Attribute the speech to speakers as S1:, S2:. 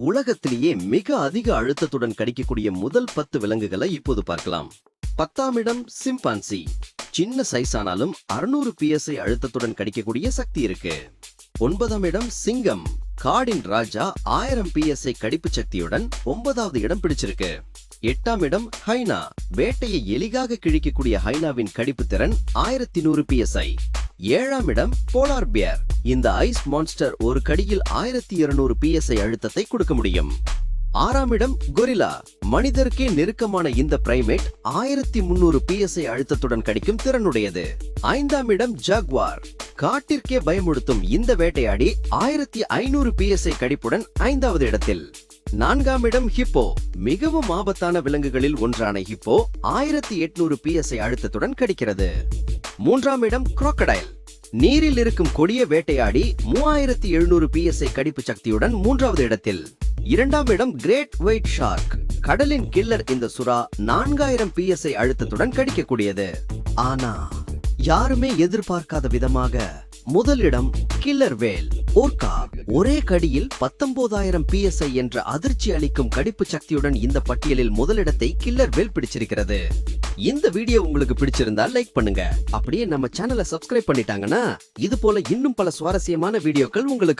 S1: உலகத்திலேயே மிக அதிக அழுத்தத்துடன் கடிக்கக்கூடிய முதல் பத்து விலங்குகளை இப்போது பார்க்கலாம். பத்தாம் இடம் சிம்பான்சி. சின்ன சைஸ் ஆனாலும் அறுநூறு பிஎஸ்ஐ அழுத்தத்துடன் கடிக்கக்கூடிய சக்தி இருக்கு. ஒன்பதாம் இடம் சிங்கம். காடின் ராஜா ஆயிரம் பிஎஸ்ஐ கடிப்பு சக்தியுடன் ஒன்பதாவது இடம் பிடிச்சிருக்கு. எட்டாம் இடம் ஹைனா. வேட்டையை எளிதாக கிழிக்கக்கூடிய ஹைனாவின் கடிப்பு திறன் ஆயிரத்தி நூறு பிஎஸ்ஐ ஏழாம் இடம் போலார் பியர். இந்த ஐஸ் மான்ஸ்டர் ஒரு கடியில் ஆயிரத்தி இருநூறு பிஎஸ்ஐ அழுத்தத்தை கொடுக்க முடியும். ஆறாம் இடம் கொரிலா மனிதருக்கே நெருக்கமான இந்த பிரைமேட் ஆயிரத்தி முன்னூறு பிஎஸ்ஐ அழுத்தத்துடன் கடிக்கும் திறனுடையது. ஐந்தாம் இடம் ஜாக்வார். காட்டிற்கே பயமுடுத்தும் இந்த வேட்டையாடி ஆயிரத்தி ஐநூறு பிஎஸ்ஐ கடிப்புடன் ஐந்தாவது இடத்தில். நான்காம் இடம் ஹிப்போ. மிகவும் ஆபத்தான விலங்குகளில் ஒன்றான ஹிப்போ ஆயிரத்தி எட்நூறு பிஎஸ்ஐ அழுத்தத்துடன் கடிக்கிறது. மூன்றாம் இடம் குரோக்கடைல். நீரில் இருக்கும் கொடிய வேட்டையாடி மூவாயிரத்தி எழுநூறு பிஎஸ்ஐ கடிப்பு சக்தியுடன் மூன்றாவது இடத்தில். இரண்டாம் இடம் கிரேட் ஒயிட் ஷார்க் கடலின் கில்லர் இந்த சுறா நான்காயிரம் பிஎஸ்ஐ அழுத்தத்துடன் கடிக்கக்கூடியது. ஆனா யாருமே எதிர்பார்க்காத விதமாக முதலிடம் கில்லர் வேல் ஓர்கா ஒரே கடியில் பத்தொன்பதாயிரம் பிஎஸ்ஐ என்ற அதிர்ச்சி அளிக்கும் கடிப்பு சக்தியுடன் இந்த பட்டியலில் முதலிடத்தை கில்லர் வேல் பிடிச்சிருக்கிறது. இந்த வீடியோ உங்களுக்கு பிடிச்சிருந்தா லைக் பண்ணுங்க. அப்படியே நம்ம சேனலை சப்ஸ்கிரைப் பண்ணிட்டாங்கன்னா இது போல இன்னும் பல சுவாரஸ்யமான வீடியோக்கள் உங்களுக்கு